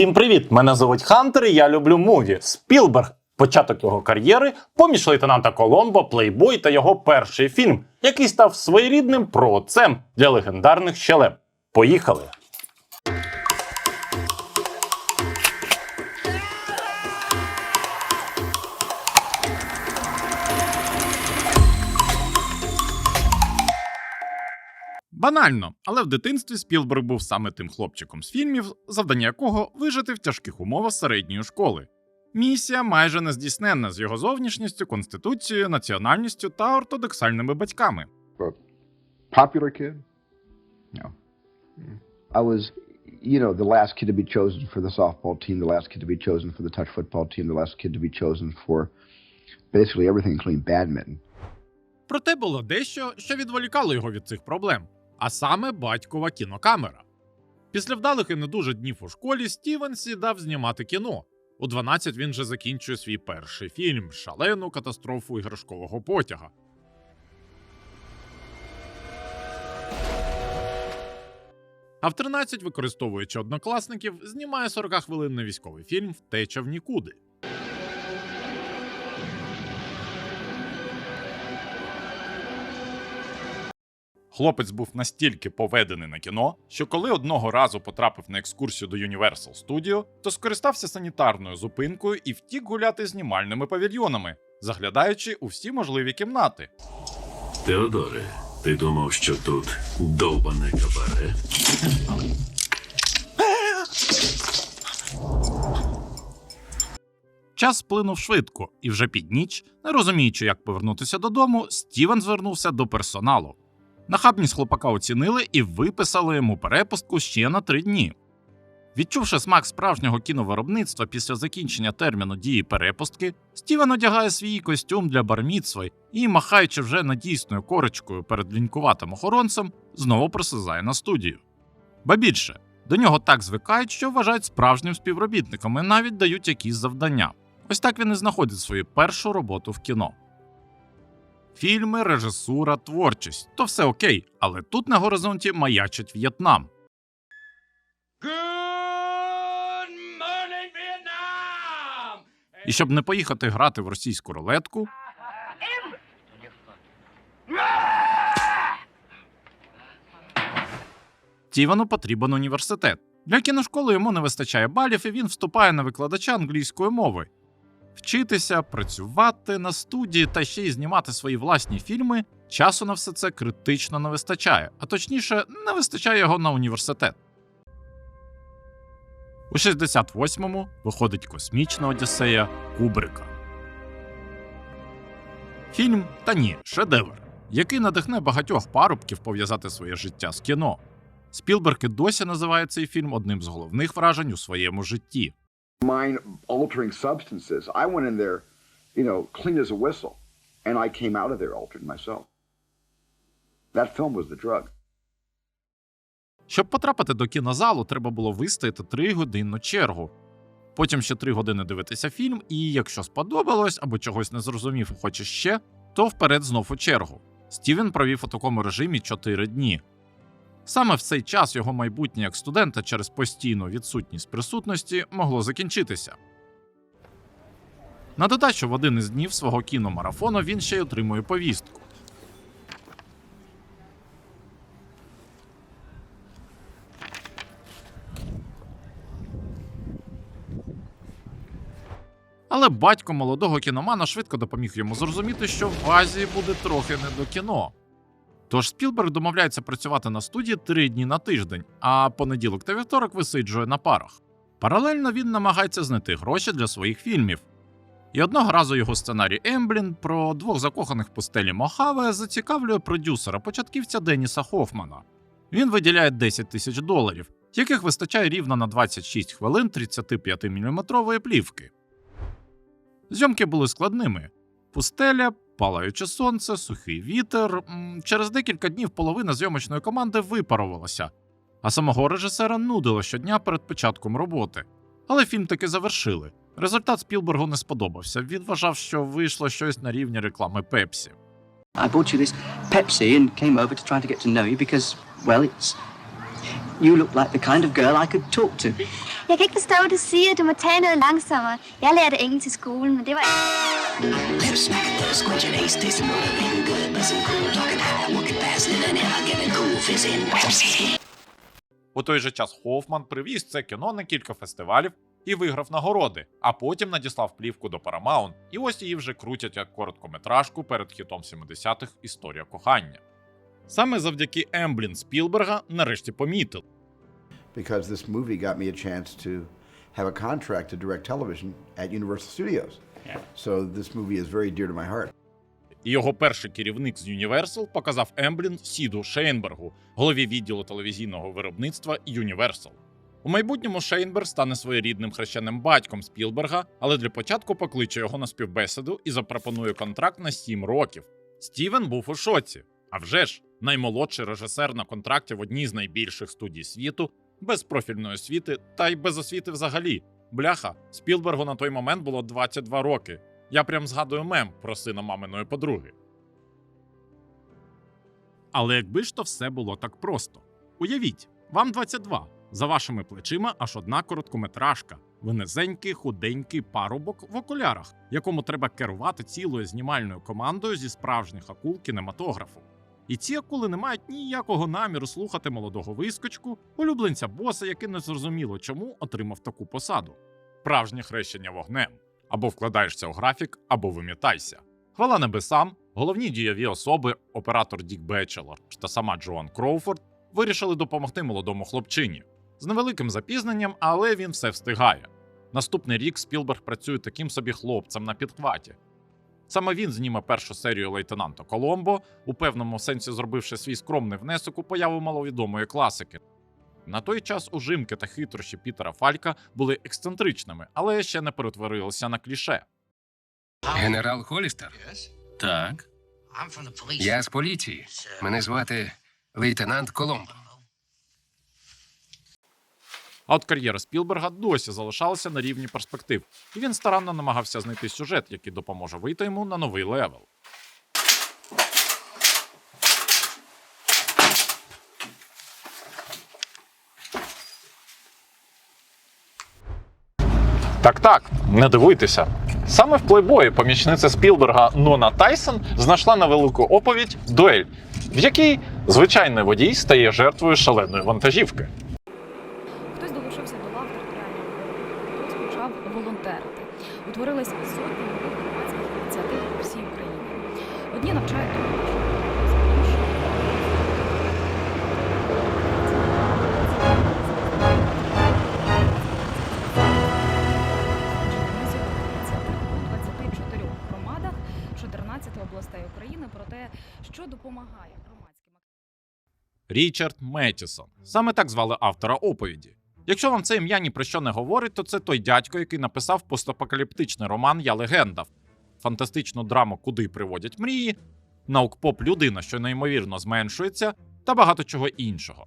Всім привіт! Мене звуть Хантер. і Я люблю муві. Спілберг. Початок його кар'єри, поміж лейтенанта Коломбо, плейбой та його перший фільм, який став своєрідним проотцем для легендарних щелеп. Поїхали! Банально, але в дитинстві Спілберг був саме тим хлопчиком з фільмів, завдання якого вижити в тяжких умовах середньої школи. Місія майже нездійсненна з його зовнішністю, конституцією, національністю та ортодоксальними батьками. popular kid? No. I was, you know, the last kid to be chosen for the softball team, the last kid to be chosen for the touch football team, the last kid to be chosen for basically everything, including badminton. Проте було дещо, що відволікало його від цих проблем, а саме батькова кінокамера. Після вдалих і не дуже днів у школі Стівен сідав знімати кіно. У 12 він вже закінчує свій перший фільм шалену катастрофу іграшкового потяга. А в 13, використовуючи однокласників, знімає 40-хвилинний військовий фільм Втеча в нікуди. Хлопець був настільки поведений на кіно, що коли одного разу потрапив на екскурсію до Universal Studio, то скористався санітарною зупинкою і втік гуляти знімальними павільйонами, заглядаючи у всі можливі кімнати. Теодоре, ти думав, що тут довбане кабаре? Час сплинув швидко, і вже під ніч, не розуміючи, як повернутися додому, Стівен звернувся до персоналу. Нахабність хлопака оцінили і виписали йому перепустку ще на три дні. Відчувши смак справжнього кіновиробництва після закінчення терміну дії перепустки, Стівен одягає свій костюм для барміцви і, махаючи вже надійсною корочкою перед лінькуватим охоронцем, знову присизає на студію. Ба більше, до нього так звикають, що вважають справжнім співробітником і навіть дають якісь завдання. Ось так він і знаходить свою першу роботу в кіно. Фільми, режисура, творчість то все окей, але тут на горизонті маячить В'єтнам. І щоб не поїхати грати в російську рулетку. Тівану потрібен університет. Для кіношколи йому не вистачає балів, і він вступає на викладача англійської мови. Вчитися, працювати на студії та ще й знімати свої власні фільми часу на все це критично не вистачає, а точніше, не вистачає його на університет. У 68-му виходить космічна Одіссея Кубрика. Фільм та ні, шедевр, який надихне багатьох парубків пов'язати своє життя з кіно. Спілберг і досі називає цей фільм одним з головних вражень у своєму житті. Mind altering substances. I went in there, you know, clean as a whistle, and I came out of there altered myself. That film was the drug. Щоб потрапити до кінозалу, треба було вистояти 3 годинну чергу. Потім ще 3 години дивитися фільм, і якщо сподобалось або чогось не зрозумів і хоче ще, то вперед знов у чергу. Стівен провів у такому режимі 4 дні. Саме в цей час його майбутнє як студента через постійну відсутність присутності могло закінчитися. На додачу в один із днів свого кіномарафону він ще й отримує повістку. Але батько молодого кіномана швидко допоміг йому зрозуміти, що в Азії буде трохи не до кіно. Тож Спілберг домовляється працювати на студії три дні на тиждень, а понеділок та вівторок висиджує на парах. Паралельно він намагається знайти гроші для своїх фільмів. І одного разу його сценарій Емблін про двох закоханих в пустелі Мохаве зацікавлює продюсера початківця Деніса Хофмана. Він виділяє 10 тисяч доларів, яких вистачає рівно на 26 хвилин 35-мм плівки. Зйомки були складними: пустеля, палаюче сонце, сухий вітер. Через декілька днів половина зйомочної команди випарувалася, а самого режисера нудило щодня перед початком роботи. Але фільм таки завершили. Результат Спілбергу не сподобався. Він вважав, що вийшло щось на рівні реклами Пепсі. I bought you this Pepsi and came over to try to get to know you because, well, it's You look like the kind of girl I could talk to. Jeg kan ikke forstå, at du siger, at du må tage noget langsommere. Jeg lærte engelsk til skolen, men det var... Lip smacking, little squinching, ace tasting, motivating, good, blessing, cool, talking high, walking fast, living in, giving cool, fizzing, Pepsi. У той же час Хофман привіз це кіно на кілька фестивалів і виграв нагороди, а потім надіслав плівку до Paramount, і ось її вже крутять як короткометражку перед хітом 70-х Історія кохання. Саме завдяки Емблін Спілберга нарешті помітили. because this movie got me a chance to have a contract to direct television at Universal Studios. So this movie is very dear to my heart. Його перший керівник з Universal показав Емблін Сіду Шейнбергу, голові відділу телевізійного виробництва Universal. У майбутньому Шейнберг стане своєрідним хрещеним батьком Спілберга, але для початку покличе його на співбесіду і запропонує контракт на 7 років. Стівен був у шоці. А вже ж, наймолодший режисер на контракті в одній з найбільших студій світу, без профільної освіти та й без освіти взагалі. Бляха, Спілбергу на той момент було 22 роки. Я прям згадую мем про сина маминої подруги. Але якби ж то все було так просто. Уявіть, вам 22, за вашими плечима аж одна короткометражка, ви низенький, худенький парубок в окулярах, якому треба керувати цілою знімальною командою зі справжніх акул кінематографу. І ці акули не мають ніякого наміру слухати молодого вискочку, улюбленця боса, який не зрозуміло чому отримав таку посаду. Справжнє хрещення вогнем. Або вкладаєшся у графік, або вимітайся. Хвала небесам, головні дієві особи, оператор Дік Бетчелор та сама Джоан Кроуфорд, вирішили допомогти молодому хлопчині. З невеликим запізненням, але він все встигає. Наступний рік Спілберг працює таким собі хлопцем на підхваті. Саме він зніме першу серію лейтенанта Коломбо, у певному сенсі зробивши свій скромний внесок у появу маловідомої класики. На той час ужимки та хитрощі Пітера Фалька були ексцентричними, але ще не перетворилися на кліше. Генерал Холістер, Так. я з поліції. Мене звати лейтенант Коломбо. А от кар'єра Спілберга досі залишалася на рівні перспектив, і він старанно намагався знайти сюжет, який допоможе вийти йому на новий левел. Так, так, не дивуйтеся. Саме в плейбої помічниця Спілберга Нона Тайсон знайшла невелику оповідь дуель, в якій звичайний водій стає жертвою шаленої вантажівки. Областей України про те, що допомагає громадським Річард Меттісон. Саме так звали автора оповіді. Якщо вам це ім'я ні про що не говорить, то це той дядько, який написав постапокаліптичний роман Я легенда, фантастичну драму Куди приводять мрії, наукпоп людина, що неймовірно зменшується, та багато чого іншого.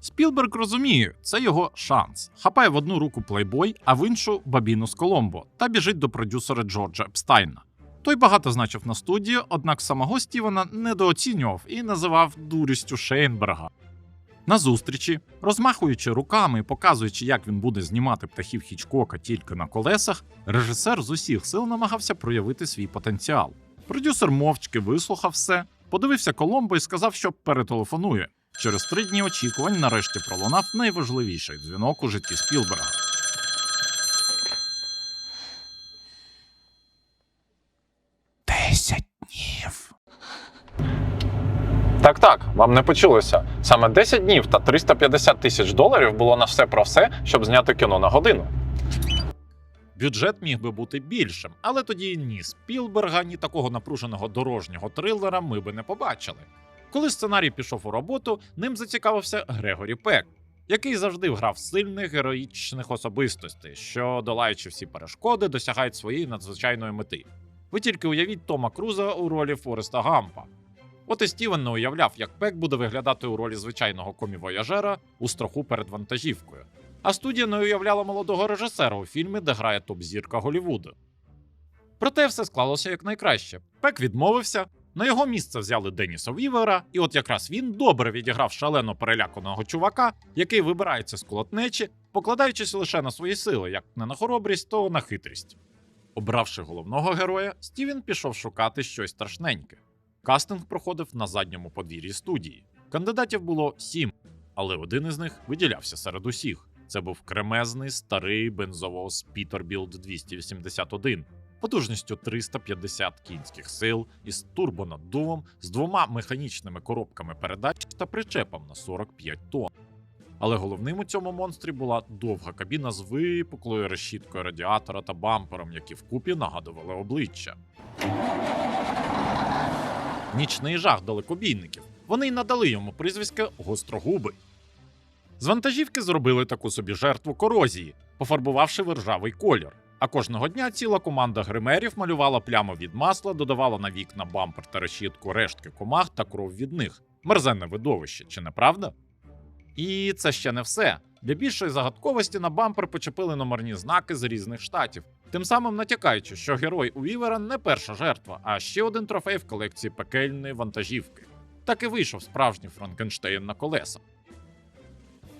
Спілберг розуміє, це його шанс. Хапає в одну руку плейбой, а в іншу бабіну з Коломбо та біжить до продюсера Джорджа Епстайна. Той багато значив на студії, однак самого Стівена недооцінював і називав дурістю Шейнберга. На зустрічі, розмахуючи руками і показуючи, як він буде знімати птахів Хічкока тільки на колесах, режисер з усіх сил намагався проявити свій потенціал. Продюсер мовчки вислухав все, подивився Коломбо і сказав, що перетелефонує. Через три дні очікувань нарешті пролунав найважливіший дзвінок у житті Спілберга. Десять днів. Так, вам не почулося. Саме 10 днів та 350 тисяч доларів було на все про все, щоб зняти кіно на годину. Бюджет міг би бути більшим, але тоді ні Спілберга, ні такого напруженого дорожнього трилера ми би не побачили. Коли сценарій пішов у роботу, ним зацікавився Грегорі Пек, який завжди грав сильних героїчних особистостей, що, долаючи всі перешкоди, досягають своєї надзвичайної мети. Ви тільки уявіть Тома Круза у ролі Фореста Гампа. От і Стівен не уявляв, як Пек буде виглядати у ролі звичайного комівояжера у страху перед вантажівкою. А студія не уявляла молодого режисера у фільмі, де грає топ-зірка Голівуду. Проте все склалося якнайкраще. Пек відмовився, На його місце взяли Деніса Вівера, і от якраз він добре відіграв шалено переляканого чувака, який вибирається з колотнечі, покладаючись лише на свої сили, як не на хоробрість, то на хитрість. Обравши головного героя, Стівен пішов шукати щось страшненьке. Кастинг проходив на задньому подвір'ї студії. Кандидатів було сім, але один із них виділявся серед усіх. Це був кремезний старий бензовоз Peterbilt 281 потужністю 350 кінських сил із турбонаддувом, з двома механічними коробками передач та причепом на 45 тонн. Але головним у цьому монстрі була довга кабіна з випуклою решіткою радіатора та бампером, які вкупі нагадували обличчя. Нічний жах далекобійників. Вони й надали йому прізвисько гострогуби. З вантажівки зробили таку собі жертву корозії, пофарбувавши в ржавий колір. А кожного дня ціла команда гримерів малювала пляму від масла, додавала на вікна бампер та решітку рештки комах та кров від них. Мерзенне видовище, чи не правда? І це ще не все. Для більшої загадковості на бампер почепили номерні знаки з різних штатів, тим самим натякаючи, що герой у не перша жертва, а ще один трофей в колекції пекельної вантажівки. Так і вийшов справжній Франкенштейн на колесах.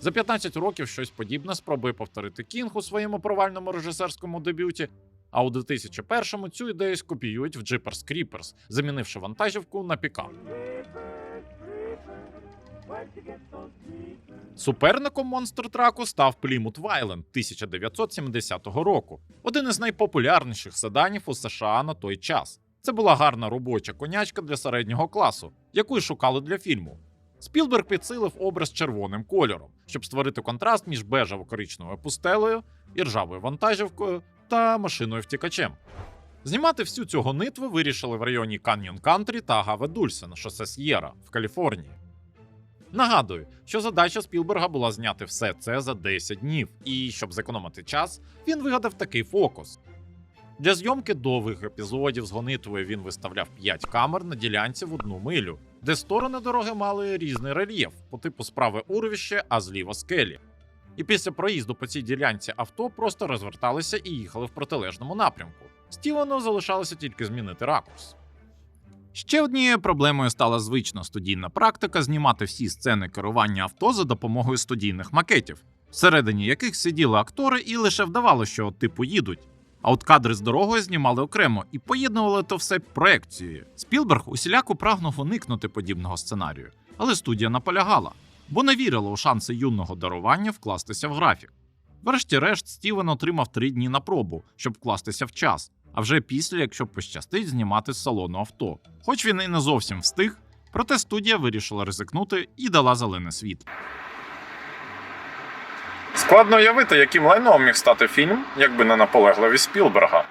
За 15 років щось подібне спробує повторити Кінг у своєму провальному режисерському дебюті. А у 2001-му цю ідею скопіюють в Jeepers Creepers, замінивши вантажівку на пікап. Суперником монстр траку став Plymouth Вайленд 1970 року, один із найпопулярніших седанів у США на той час. Це була гарна робоча конячка для середнього класу, яку й шукали для фільму. Спілберг підсилив образ червоним кольором, щоб створити контраст між бежево-коричневою пустелею, і ржавою вантажівкою та машиною втікачем. Знімати всю цю гонитву вирішили в районі Каньйон Кантрі та Гаве Дульсе на шосе С'єра в Каліфорнії. Нагадую, що задача Спілберга була зняти все це за 10 днів, і щоб зекономити час, він вигадав такий фокус. Для зйомки довгих епізодів з гонитвою він виставляв 5 камер на ділянці в одну милю, де сторони дороги мали різний рельєф по типу справи урвище, а зліва скелі. І після проїзду по цій ділянці авто просто розверталися і їхали в протилежному напрямку. Стівену залишалося тільки змінити ракурс. Ще однією проблемою стала звична студійна практика знімати всі сцени керування авто за допомогою студійних макетів, всередині яких сиділи актори і лише вдавало, що типу їдуть. А от кадри з дорогою знімали окремо і поєднували то все проекцією. Спілберг усіляко прагнув уникнути подібного сценарію, але студія наполягала, бо не вірила у шанси юного дарування вкластися в графік. Врешті-решт, Стівен отримав три дні на пробу, щоб вкластися в час, а вже після, якщо пощастить, знімати з салону авто. Хоч він і не зовсім встиг, проте студія вирішила ризикнути і дала зелене світло. Складно уявити, яким лайном міг стати фільм, якби не наполегливість Спілберга.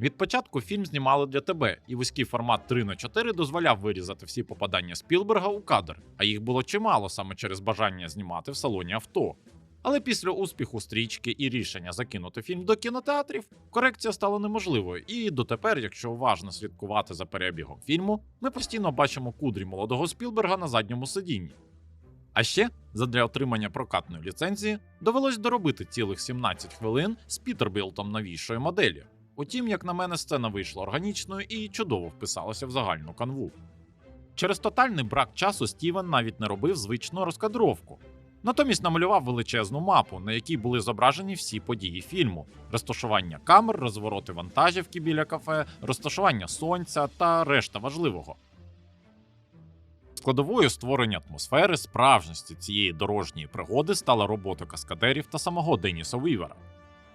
Від початку фільм знімали для тебе, і вузький формат 3 на 4 дозволяв вирізати всі попадання Спілберга у кадр, а їх було чимало саме через бажання знімати в салоні авто. Але після успіху стрічки і рішення закинути фільм до кінотеатрів, корекція стала неможливою. І дотепер, якщо уважно слідкувати за перебігом фільму, ми постійно бачимо кудрі молодого Спілберга на задньому сидінні. А ще, задля отримання прокатної ліцензії, довелось доробити цілих 17 хвилин з Пітербілтом новішої моделі. Утім, як на мене, сцена вийшла органічною і чудово вписалася в загальну канву. Через тотальний брак часу Стівен навіть не робив звичну розкадровку. Натомість намалював величезну мапу, на якій були зображені всі події фільму: розташування камер, розвороти вантажівки біля кафе, розташування сонця та решта важливого. Складовою створення атмосфери справжності цієї дорожньої пригоди стала робота каскадерів та самого Деніса Вівера.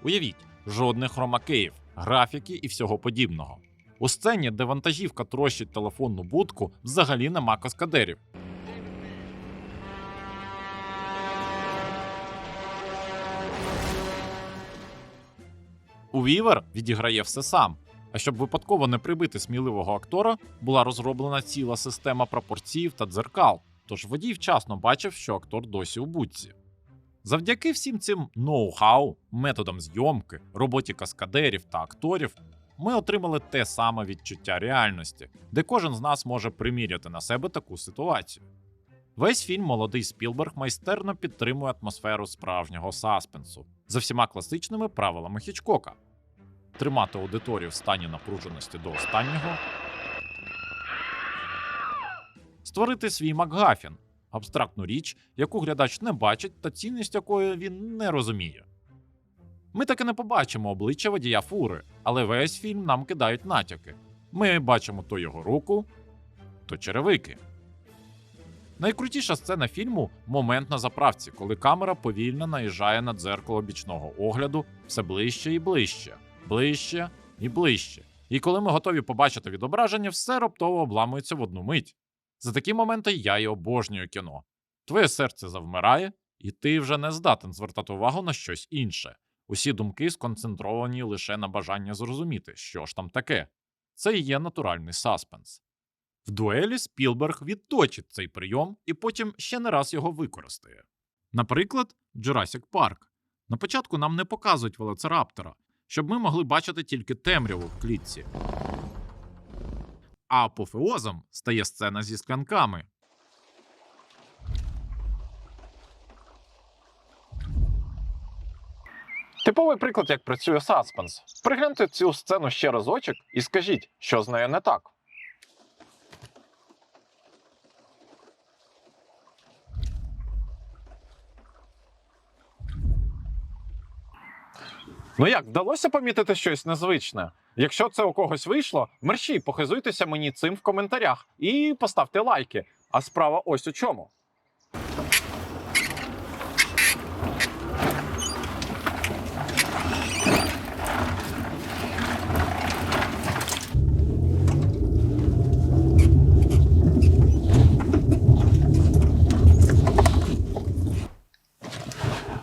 Уявіть, жодних хромакеїв, графіки і всього подібного. У сцені, де вантажівка трощить телефонну будку, взагалі нема каскадерів. У Вівер відіграє все сам. А щоб випадково не прибити сміливого актора, була розроблена ціла система пропорцій та дзеркал, тож водій вчасно бачив, що актор досі у будці. Завдяки всім цим ноу-хау, методам зйомки, роботі каскадерів та акторів, ми отримали те саме відчуття реальності, де кожен з нас може приміряти на себе таку ситуацію. Весь фільм молодий Спілберг майстерно підтримує атмосферу справжнього саспенсу за всіма класичними правилами Хічкока. Тримати аудиторію в стані напруженості до останнього, створити свій Макгафін абстрактну річ, яку глядач не бачить та цінність якої він не розуміє. Ми таки не побачимо обличчя водія фури, але весь фільм нам кидають натяки. Ми бачимо то його руку, то черевики. Найкрутіша сцена фільму момент на заправці, коли камера повільно наїжджає на дзеркало бічного огляду все ближче і ближче, ближче і ближче. І коли ми готові побачити відображення, все раптово обламується в одну мить. За такі моменти я й обожнюю кіно. Твоє серце завмирає, і ти вже не здатен звертати увагу на щось інше. Усі думки сконцентровані лише на бажанні зрозуміти, що ж там таке. Це і є натуральний саспенс. В дуелі Спілберг відточить цей прийом і потім ще не раз його використає. Наприклад, Jurassic Park. На початку нам не показують велоцираптора, щоб ми могли бачити тільки темряву в клітці. А апофеозом стає сцена зі склянками. Типовий приклад, як працює саспенс. Пригляньте цю сцену ще разочок і скажіть, що з нею не так. Ну як, вдалося помітити щось незвичне? Якщо це у когось вийшло, мерщій похизуйтеся мені цим в коментарях і поставте лайки. А справа ось у чому.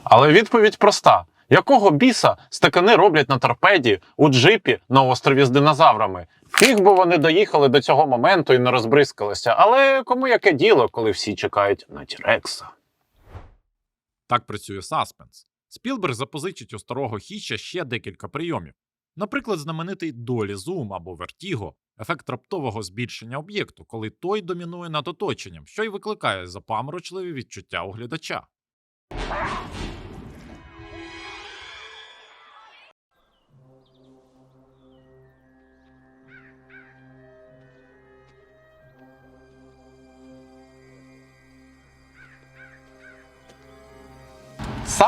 Але відповідь проста: якого біса стакани роблять на торпеді у джипі на острові з динозаврами? Фіг би вони доїхали до цього моменту і не розбризкалися. Але кому яке діло, коли всі чекають на Тірекса? Так працює саспенс. Спілберг запозичить у старого хіча ще декілька прийомів. Наприклад, знаменитий долі зум або вертіго, ефект раптового збільшення об'єкту, коли той домінує над оточенням, що й викликає запаморочливі відчуття у глядача.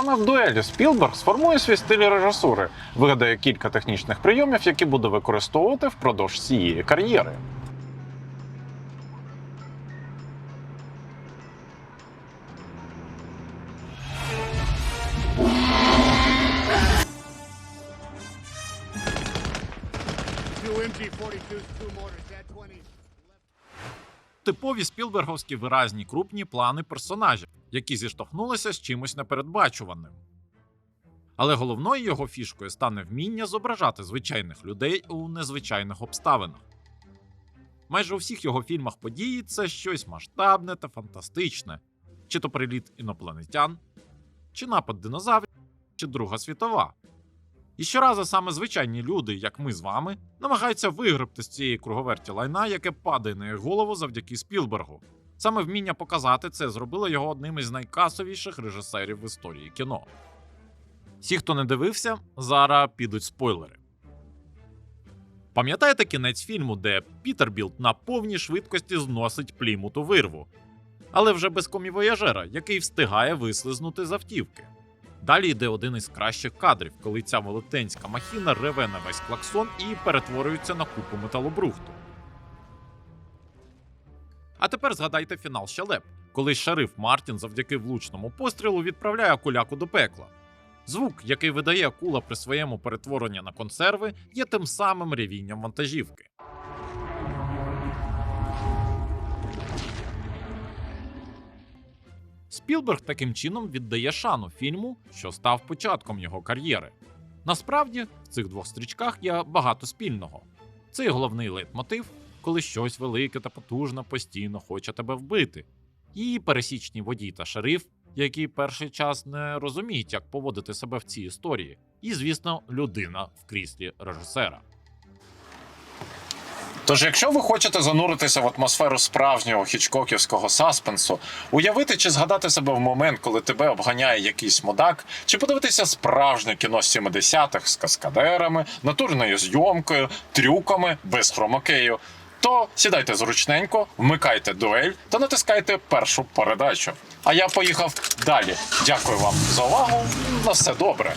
Саме в дуелі Спілберг сформує свій стиль режисури, вигадає кілька технічних прийомів, які буде використовувати впродовж цієї кар'єри. Типові спілберговські виразні крупні плани персонажів, які зіштовхнулися з чимось непередбачуваним. Але головною його фішкою стане вміння зображати звичайних людей у незвичайних обставинах. Майже у всіх його фільмах події це щось масштабне та фантастичне, чи то приліт інопланетян, чи напад динозаврів, чи Друга світова. І щоразу саме звичайні люди, як ми з вами, намагаються вигребти з цієї круговерті лайна, яке падає на їх голову завдяки Спілбергу. Саме вміння показати це зробило його одним із найкасовіших режисерів в історії кіно. Всі, хто не дивився, зараз підуть спойлери. Пам'ятаєте кінець фільму, де Пітербілд на повній швидкості зносить плімуту вирву, але вже без комівояжера, який встигає вислизнути з автівки. Далі йде один із кращих кадрів, коли ця велетенська махіна реве на весь клаксон і перетворюється на купу металобрухту. А тепер згадайте фінал щелеп, коли шериф Мартін завдяки влучному пострілу відправляє акуляку до пекла. Звук, який видає акула при своєму перетворенні на консерви, є тим самим ревінням вантажівки. Спілберг таким чином віддає шану фільму, що став початком його кар'єри. Насправді, в цих двох стрічках є багато спільного. Це і головний лейтмотив, коли щось велике та потужне постійно хоче тебе вбити. І пересічні водій та шериф, які перший час не розуміють, як поводити себе в цій історії. І, звісно, людина в кріслі режисера. Тож, якщо ви хочете зануритися в атмосферу справжнього хічкоківського саспенсу, уявити чи згадати себе в момент, коли тебе обганяє якийсь мудак, чи подивитися справжнє кіно з 70-х з каскадерами, натурною зйомкою, трюками без хромакею, то сідайте зручненько, вмикайте дуель та натискайте першу передачу. А я поїхав далі. Дякую вам за увагу. На все добре.